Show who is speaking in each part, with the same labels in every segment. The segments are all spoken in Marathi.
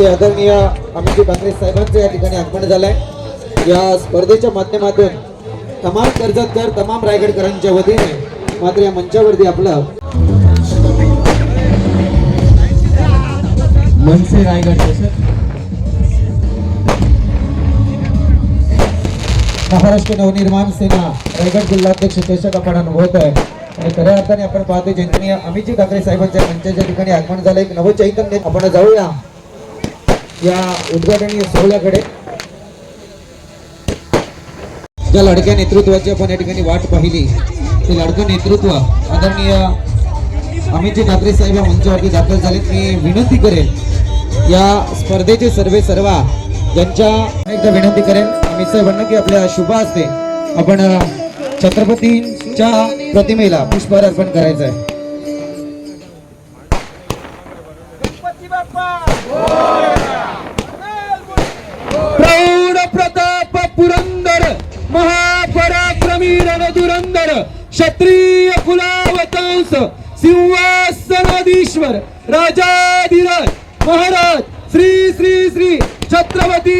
Speaker 1: ते आदरणीय अमित ठाकरे साहेबांचं या ठिकाणी आगमन झालंय. या स्पर्धेच्या माध्यमातून तमाम कर्जतकर तमाम रायगडकरांच्या वतीने मात्र या मंचावरती आपलं
Speaker 2: मनसे रायगड सर
Speaker 1: महाराष्ट्र नवनिर्माण सेना रायगड जिल्हाध्यक्ष चषक आपण अनुभवत आहे आणि खऱ्या अर्थाने आपण पाहतो ज्यांनी अमितजी ठाकरे साहेबांच्या मंचाच्या ठिकाणी आगमन झालं एक नवं चैतन्य आपण जाऊया. या उद्घाटनीय सोहळ्याकडे. ज्या लडक्या नेतृत्वाची आपण या ठिकाणी वाट पाहिली ते लडकं नेतृत्व आदरणीय अमितजी ठाकरे साहेब या मंचावरती दाखल झालेत. मी विनंती करेन या स्पर्धेचे सर्वे सर्वा ज्यांच्या एकदा विनंती करेन. अमित साहेबांना की आपल्या शुभ असते आपण छत्रपतींच्या प्रतिमेला पुष्पहार अर्पण करायचं आहे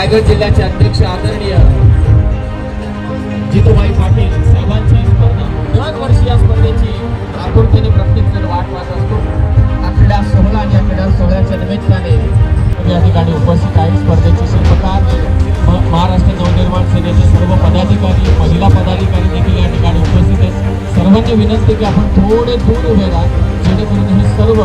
Speaker 2: रायगड जिल्ह्याचे अध्यक्ष आदरणीय जितूभाई पाटील साहेबांची स्पर्धा दरवर्षी या स्पर्धेची आतुरतेने प्रत्येक जण वाट पाहत असतो हा क्रीडा सोहळा आणि या क्रीडा सोहळ्याच्या निमित्ताने या ठिकाणी उपस्थित आहे स्पर्धेचे शिल्पकार महाराष्ट्र नवनिर्माण सेनेचे सर्व पदाधिकारी महिला पदाधिकारी देखील या ठिकाणी उपस्थित आहेत. सर्वांची विनंती की आपण थोडे दूर उभे राहा जेणेकरून हे सर्व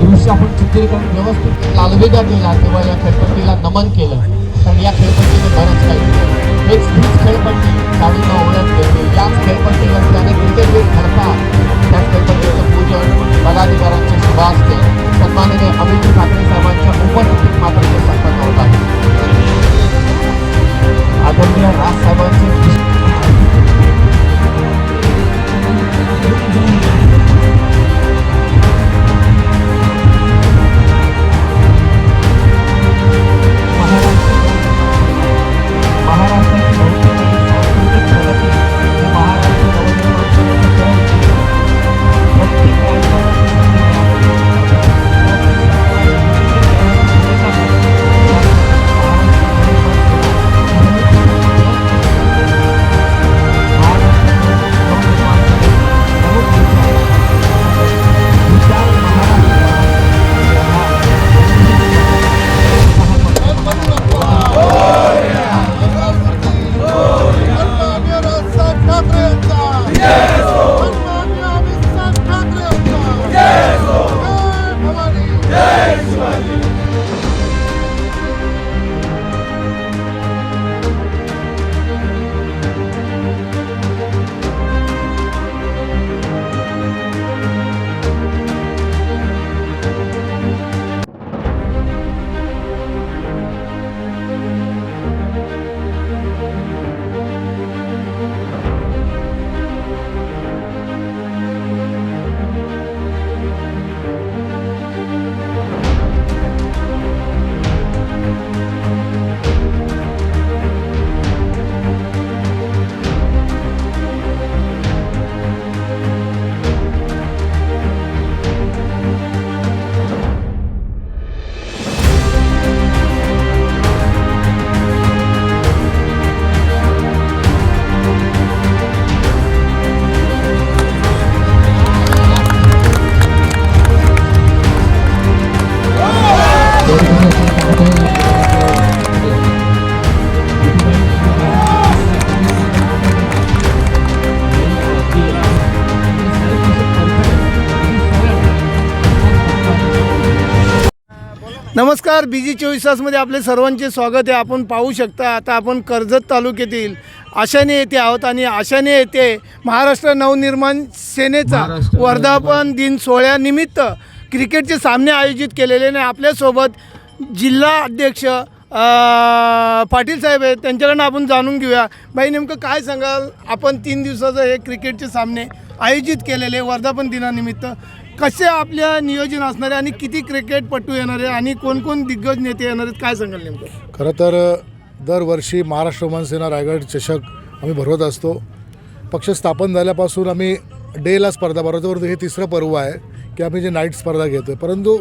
Speaker 2: दृश्य आपण चित्रीकरण व्यवस्थित लालवेगा केला किंवा या खेळपट्टीला नमन केलं कारण या खेळपट्टीने बरंच काही केलं. हेच हीच खेळपट्टी काढून ओळख केली याच खेळपट्टीवर त्याने क्रिकेट लीग ठरतात त्या खेळपट्टीचं पूजन पदाधिकाऱ्यांचे शुभ असते सन्माननीय अमित ठाकरे साहेबांच्या उपस्थितीत मात्र ते संपन्न होतात. आदरणीय राज साहेबांचे
Speaker 3: नमस्कार बी जी चोवीस तासमध्ये आपले सर्वांचे स्वागत आहे. आपण पाहू शकता आता आपण कर्जत तालुक्यातील आशाने येथे आहोत आणि आशाने येथे महाराष्ट्र नवनिर्माण सेनेचा वर्धापन दिन सोहळ्यानिमित्त क्रिकेटचे सामने आयोजित केलेले आणि आपल्यासोबत जिल्हा अध्यक्ष पाटील साहेब आहेत. त्यांच्याकडनं आपण जाणून घेऊया. बाई नेमकं काय सांगाल? आपण तीन दिवसाचं हे क्रिकेटचे सामने आयोजित केलेले वर्धापन दिनानिमित्त. कसे आपल्या नियोजन असणारे आणि किती क्रिकेटपटू येणार आहे आणि कोणकोण दिग्गज नेते येणार आहेत काय सांगाल नेमकं?
Speaker 4: खरं तर दरवर्षी महाराष्ट्र मनसेना रायगड चषक आम्ही भरवत असतो. पक्ष स्थापन झाल्यापासून आम्ही डेला स्पर्धा भरवतो. परंतु हे तिसरं पर्व आहे की आम्ही जे नाईट स्पर्धा घेतो आहे परंतु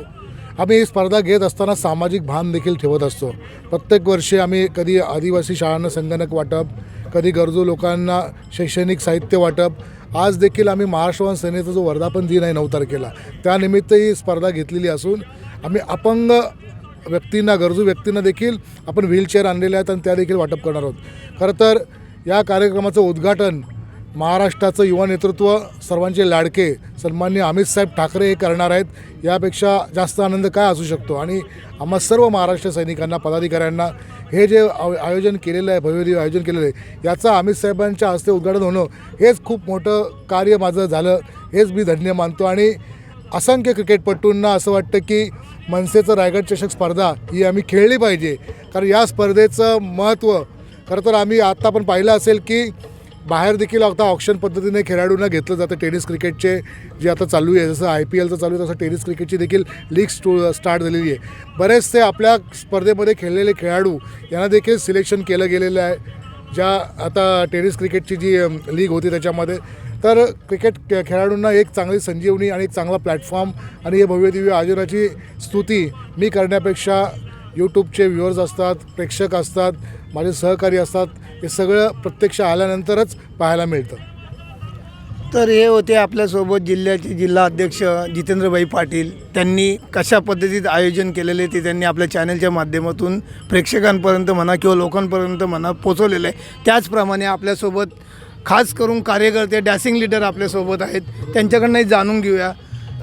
Speaker 4: आम्ही ही स्पर्धा घेत असताना सामाजिक भान देखील ठेवत असतो. प्रत्येक वर्षी आम्ही कधी आदिवासी शाळांना संगणक वाटप कधी गरजू लोकांना शैक्षणिक साहित्य वाटप आज देखील आम्ही महाराष्ट्रवान सेनेचा जो वर्धापन दिन आहे नऊ तारखेला त्यानिमित्त ही स्पर्धा घेतलेली असून आम्ही अपंग व्यक्तींना गरजू व्यक्तींना देखील आपण व्हीलचेअर आणलेले आहेत आणि त्या देखील वाटप करणार आहोत. खरं तर या कार्यक्रमाचं उद्घाटन महाराष्ट्राचं युवा नेतृत्व सर्वांचे लाडके सन्मान्य अमित साहेब ठाकरे हे करणार आहेत. यापेक्षा जास्त आनंद काय असू शकतो? आणि आम्हा सर्व महाराष्ट्र सैनिकांना पदाधिकाऱ्यांना हे जे आव- आयोजन केलेलं आहे भव्यदिव्य आयोजन केलेलं आहे याचं अमित साहेबांच्या हस्ते उद्घाटन होणं हेच खूप मोठं कार्य माझं झालं हेच मी धन्य मानतो. आणि असंख्य क्रिकेटपटूंना असं वाटतं की मनसेचं रायगड चषक स्पर्धा ही आम्ही खेळली पाहिजे. कारण या स्पर्धेचं महत्त्व खरं तर आम्ही आत्ता पण पाहिलं असेल की बाहेर देखील आता ऑप्शन पद्धतीने खेळाडूंना घेतलं जातं. टेनिस क्रिकेटचे जे आता चालू आहे जसं आय पी एलचं चालू आहे तसं टेनिस क्रिकेटची देखील लीग स्टू स्टार्ट झालेली आहे. बरेचसे आपल्या स्पर्धेमध्ये खेळलेले खेळाडू यांना देखील सिलेक्शन केलं गेलेलं आहे. ज्या आता टेनिस क्रिकेटची जी लीग होती त्याच्यामध्ये. तर क्रिकेट खे- खेळाडूंना एक चांगली संजीवनी आणि एक चांगला प्लॅटफॉर्म आणि हे भव्यदिव्य आयोजनाची स्तुती मी करण्यापेक्षा यूट्यूबचे व्ह्युअर्स असतात प्रेक्षक असतात माझे सहकारी असतात हे सगळं प्रत्यक्ष आल्यानंतरच पाहायला मिळतं.
Speaker 3: तर हे होते आपल्यासोबत जिल्ह्याचे जिल्हा अध्यक्ष जितेंद्रभाई पाटील. त्यांनी कशा पद्धतीत आयोजन केलेले ते त्यांनी आपल्या चॅनलच्या माध्यमातून प्रेक्षकांपर्यंत म्हणा किंवा लोकांपर्यंत म्हणा पोचवलेलं आहे. त्याचप्रमाणे आपल्यासोबत खास करून कार्यकर्ते डॅसिंग लीडर आपल्यासोबत आहेत. त्यांच्याकडनंही जाणून घेऊया.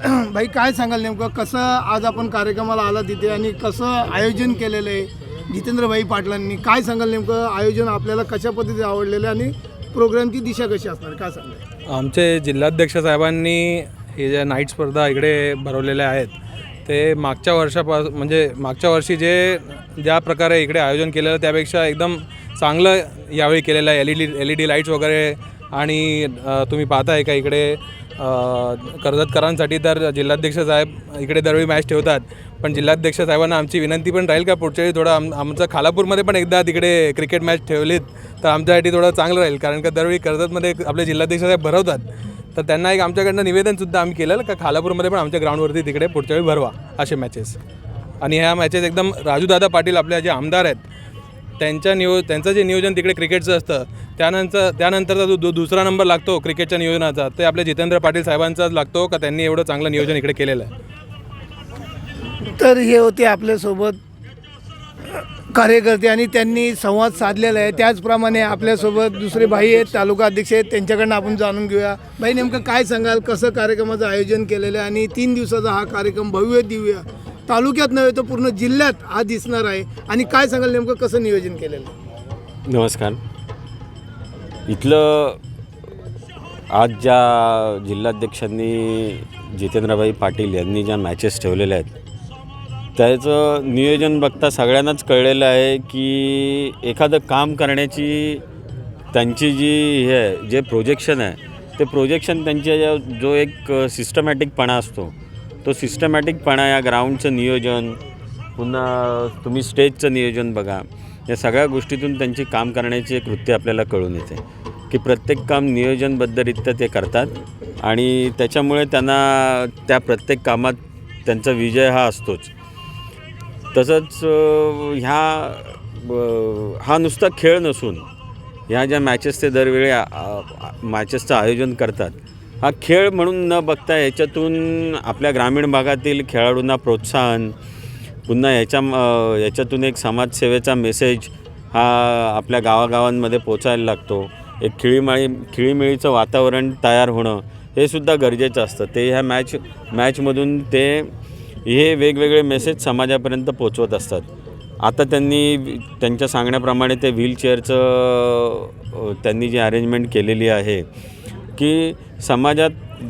Speaker 3: भाई काय सांगाल नेमकं? कसं आज आपण कार्यक्रमाला आला तिथे आणि कसं आयोजन केलेलं आहे? जितेंद्रभाई पाटलांनी काय सांगाल नेमकं? आयोजन आपल्याला कशा पद्धतीने आवडलेलं आहे आणि प्रोग्रामची दिशा कशी असणार? काय सांगाल?
Speaker 5: आमचे जिल्हाध्यक्ष साहेबांनी हे ज्या नाईट स्पर्धा इकडे भरवलेल्या आहेत ते मागच्या वर्षापास म्हणजे मागच्या वर्षी जे ज्या प्रकारे इकडे आयोजन केलेलं त्यापेक्षा एकदम चांगलं यावेळी केलेलं आहे. L E D L E D lights वगैरे आणि तुम्ही पाहताय का इकडे कर्जतकरांसाठी तर जिल्हाध्यक्ष साहेब इकडे दरवेळी मॅच ठेवतात. पण जिल्हाध्यक्ष साहेबांना आमची विनंती पण राहील का पुढच्या वेळी थोडं आम आमचं खालापूरमध्ये पण एकदा तिकडे क्रिकेट मॅच ठेवलीत तर आमच्यासाठी थोडं चांगलं राहील. कारण का दरवेळी कर्जतमध्ये आपले जिल्हाध्यक्ष साहेब भरवतात. तर त्यांना एक आमच्याकडनं निवेदनसुद्धा आम्ही केलेलं का खालापूरमध्ये पण आमच्या ग्राउंडवरती तिकडे पुढच्या वेळी भरवा असे मॅचेस आणि ह्या मॅचेस एकदम राजूदादा पाटील आपल्या जे आमदार आहेत त्यांच्या नियो त्यांचं जे नियोजन तिकडे क्रिकेटचं असतं त्यानंतर त्यानंतरचा जो दु दुसरा नंबर लागतो क्रिकेटच्या नियोजनाचा ते आपल्या जितेंद्र पाटील साहेबांचाच लागतो का त्यांनी एवढं चांगलं नियोजन इकडे केलेलं आहे.
Speaker 3: तर हे होते आपल्यासोबत कार्यकर्ते आणि त्यांनी संवाद साधलेला आहे. त्याचप्रमाणे आपल्यासोबत दुसरे भाई आहेत तालुका अध्यक्ष आहेत. त्यांच्याकडनं आपण जाणून घेऊया. भाई नेमकं काय सांगाल? कसं कार्यक्रमाचं आयोजन केलेलं आहे? आणि तीन दिवसाचा हा कार्यक्रम भव्य दिव्य तालुक्यात नव्हे तर पूर्ण जिल्ह्यात हा दिसणार आहे. आणि काय सांगाल? नेमकं कसं नियोजन केलेलं आहे?
Speaker 6: नमस्कार. इथलं आज ज्या जिल्हाध्यक्षांनी जितेंद्रभाई पाटील यांनी ज्या मॅचेस ठेवलेल्या आहेत त्याचं नियोजन बघता सगळ्यांनाच कळलेलं आहे की एखादं काम करण्याची त्यांची जी हे आहे जे प्रोजेक्शन आहे ते प्रोजेक्शन त्यांच्या जो एक सिस्टमॅटिकपणा असतो. तो सिस्टमॅटिकपणा या ग्राउंडचं नियोजन पुन्हा तुम्ही स्टेजचं नियोजन बघा. या सगळ्या गोष्टीतून त्यांची काम करण्याची एक वृत्ती आपल्याला कळून येते. की प्रत्येक काम नियोजनबद्धरित्या ते करतात आणि त्याच्यामुळे त्यांना त्या प्रत्येक कामात त्यांचा विजय हा असतोच. तसंच ह्या हा नुसता खेळ नसून ह्या ज्या मॅचेस ते दरवेळी मॅचेसचं आयोजन करतात हा खेळ म्हणून न बघता याच्यातून आपल्या ग्रामीण भागातील खेळाडूंना प्रोत्साहन पुन्हा याच्या याच्यातून एक समाजसेवेचा मेसेज हा आपल्या गावागावांमध्ये पोचायला लागतो. एक खिळीमाळी खिळीमिळीचं वातावरण तयार होणं हे सुद्धा गरजेचं असतं. ते ह्या मॅच मॅचमधून ते हे वेगवेगळे मेसेज समाजापर्यंत पोचवत असतात. आता त्यांनी त्यांच्या सांगण्याप्रमाणे ते व्हीलचेअरचं त्यांनी जी अरेंजमेंट केलेली आहे की समाजात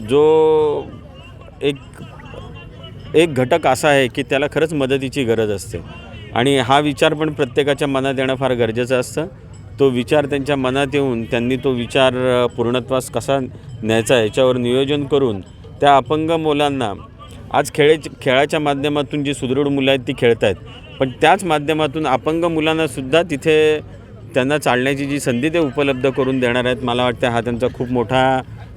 Speaker 6: जो एक एक घटक असा आहे की त्याला खरंच मदतीची गरज असते. आणि हा विचार पण प्रत्येकाच्या मनात येणं फार गरजेचं असतं. तो विचार त्यांच्या मनात येऊन त्यांनी तो विचार पूर्णत्वास कसा न्यायचा याच्यावर नियोजन करून त्या अपंग मुलांना आज खेळे खेळाच्या माध्यमातून जी सुदृढ मुलं आहेत ती खेळत आहेत पण त्याच माध्यमातून अपंग मुलांनासुद्धा तिथे त्यांना चालण्याची जी संधी ते उपलब्ध करून देणार आहेत मला वाटतं हा त्यांचा खूप मोठा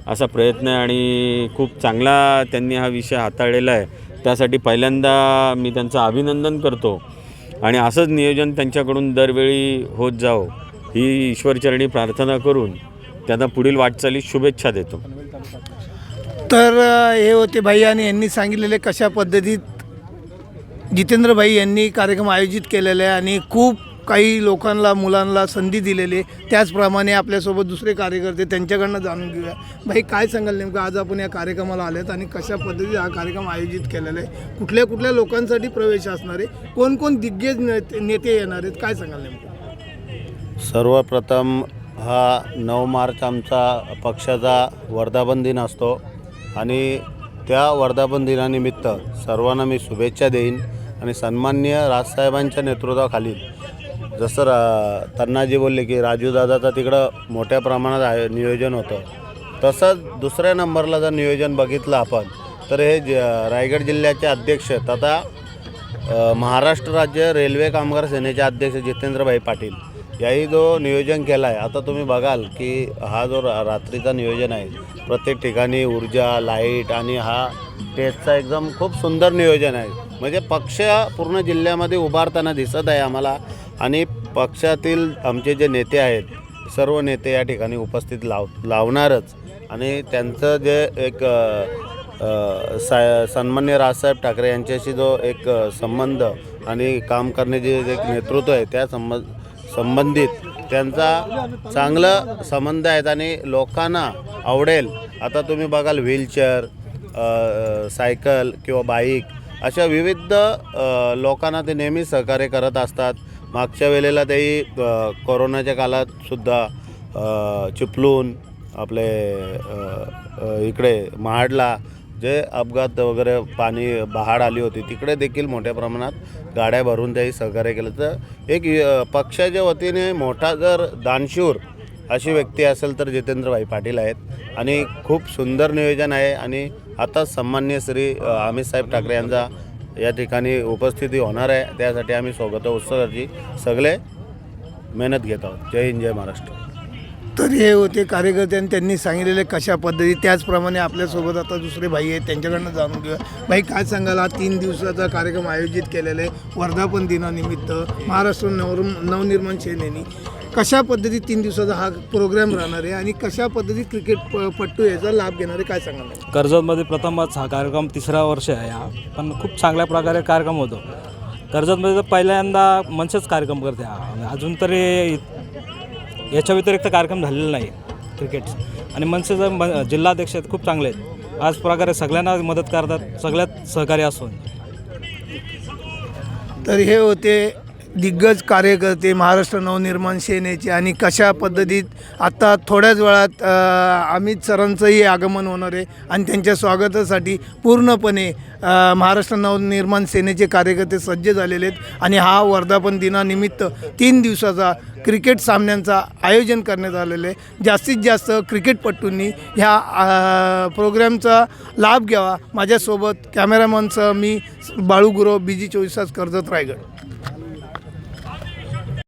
Speaker 6: असा प्रयत्न आहे आणि खूप चांगला त्यांनी हा विषय हाताळलेला आहे. त्यासाठी पहिल्यांदा मी त्यांचं अभिनंदन करतो आणि असंच नियोजन त्यांच्याकडून दरवेळी होत जावं ही ईश्वरचरणी प्रार्थना करून त्यांना पुढील वाटचालीस शुभेच्छा देतो.
Speaker 3: तर हे होते भाई आणि यांनी सांगितलेले कशा पद्धतीत जितेंद्र भाई यांनी कार्यक्रम आयोजित केलेले आहे आणि खूप काही लोकांना मुलांना संधी दिलेली आहे. त्याचप्रमाणे आपल्यासोबत दुसरे कार्यकर्ते त्यांच्याकडनं जाणून घेऊया. भाई काय सांगाल नेमकं? आज आपण या कार्यक्रमाला आलेत आणि कशा पद्धतीत हा कार्यक्रम आयोजित केलेला आहे? कुठल्या कुठल्या लोकांसाठी प्रवेश असणार आहे? कोण कोण दिग्गज नेते नेते येणार आहेत? काय सांगाल नेमकं?
Speaker 7: सर्वप्रथम हा नऊ मार्च आमचा पक्षाचा वर्धापन दिन असतो. आणि त्या वर्धापन दिनानिमित्त सर्वांना मी शुभेच्छा देईन आणि सन्माननीय राजसाहेबांच्या नेतृत्वाखाली जसं रा तन्नाजी बोलले की राजूदादाचं तिकडं मोठ्या प्रमाणात आहे नियोजन होतं. तसंच दुसऱ्या नंबरला जर नियोजन बघितलं आपण तर हे ज रायगड जिल्ह्याचे अध्यक्ष तथा महाराष्ट्र राज्य रेल्वे कामगार सेनेचे अध्यक्ष जितेंद्रभाई पाटील याही जो नियोजन केला आहे आता तुम्ही बघाल की हा जो रा रात्रीचा नियोजन आहे प्रत्येक ठिकाणी ऊर्जा लाइट आणि हा टेस्टचा एकदम खूप सुंदर नियोजन आहे. म्हणजे पक्ष पूर्ण जिल्ह्यामध्ये उभारताना दिसत आहे आम्हाला आणि पक्षातील आमचे जे नेते आहेत सर्व नेते या ठिकाणी उपस्थित लाव लावणारच. आणि त्यांचं जे एक सा सन्मान्य राजसाहेब ठाकरे यांच्याशी जो एक संबंध आणि काम करण्याचे जे एक नेतृत्व आहे त्या संबंध संबंधित त्यांचा चांगलं संबंध आहेत आणि लोकांना आवडेल. आता तुम्ही बघाल व्हीलचेअर सायकल किंवा बाईक अशा विविध लोकांना ते नेहमी सहकार्य करत असतात. मागच्या वेळेला तेही कोरोनाच्या काळातसुद्धा सुद्धा चिपलून आपले इकडे महाडला जे अपघात वगैरे पाणी बहाड आली होती तिकडे देखील मोठ्या प्रमाणात गाड्या भरून त्याही सहकार्य केलं. तर एक पक्षाच्या वतीने मोठा जर दानशूर अशी व्यक्ती असेल तर जितेंद्रभाई पाटील आहेत आणि खूप सुंदर नियोजन आहे आणि आता सन्मान्य श्री अमित साहेब ठाकरे यांचा या ठिकाणी उपस्थिती होणार आहे. त्यासाठी आम्ही स्वागत उत्सवाची सगळे मेहनत घेत आहोत. जय हिंद जय महाराष्ट्र.
Speaker 3: तर हे होते कार्यकर्ते आणि त्यांनी सांगितलेले कशा पद्धती त्याचप्रमाणे आपल्यासोबत आता दुसरे भाई आहेत त्यांच्याकडनं जाणून घेऊया. भाई काय सांगाल? हा तीन दिवसाचा कार्यक्रम आयोजित केलेला आहे वर्धापन दिनानिमित्त. महाराष्ट्र नवर नवनिर्माण सेनेनी. कशा पद्धतीत तीन दिवसाचा हा प्रोग्राम राहणार आहे आणि कशा पद्धतीत क्रिकेट प- पट्टू याचा लाभ घेणार आहे? काय सांगाल?
Speaker 8: कर्जतमध्ये प्रथमच हा कार्यक्रम तिसरा वर्ष आहे हा पण खूप चांगल्या प्रकारे कार्यक्रम होतो. कर्जतमध्ये तर पहिल्यांदा मनसेच कार्यक्रम करते हा. अजून तरी याच्या व्यतिरिक्त कार्यक्रम झालेला नाही क्रिकेट. आणि मनसेचे म जिल्हाध्यक्ष आहेत खूप चांगले आहेत. आज प्रकारे सगळ्यांना मदत करतात सगळ्यात सहकार्य असून.
Speaker 3: तर हे होते दिग्गज कार्यकर्ते महाराष्ट्र नवनिर्माण सेनेचे आणि कशा पद्धतीत आत्ता थोड्याच वेळात अमित सरांचंही आगमन होणार आहे आणि त्यांच्या स्वागतासाठी पूर्णपणे महाराष्ट्र नवनिर्माण सेनेचे कार्यकर्ते सज्ज झालेले आहेत. आणि हा वर्धापन दिनानिमित्त तीन दिवसाचा क्रिकेट सामन्यांचा आयोजन करण्यात आलेलं आहे. जास्तीत जास्त क्रिकेटपटूंनी ह्या प्रोग्रॅमचा लाभ घ्यावा. माझ्यासोबत कॅमेरामनसह मी बाळूगुरव बी जी चोवीस तास कर्जत रायगड.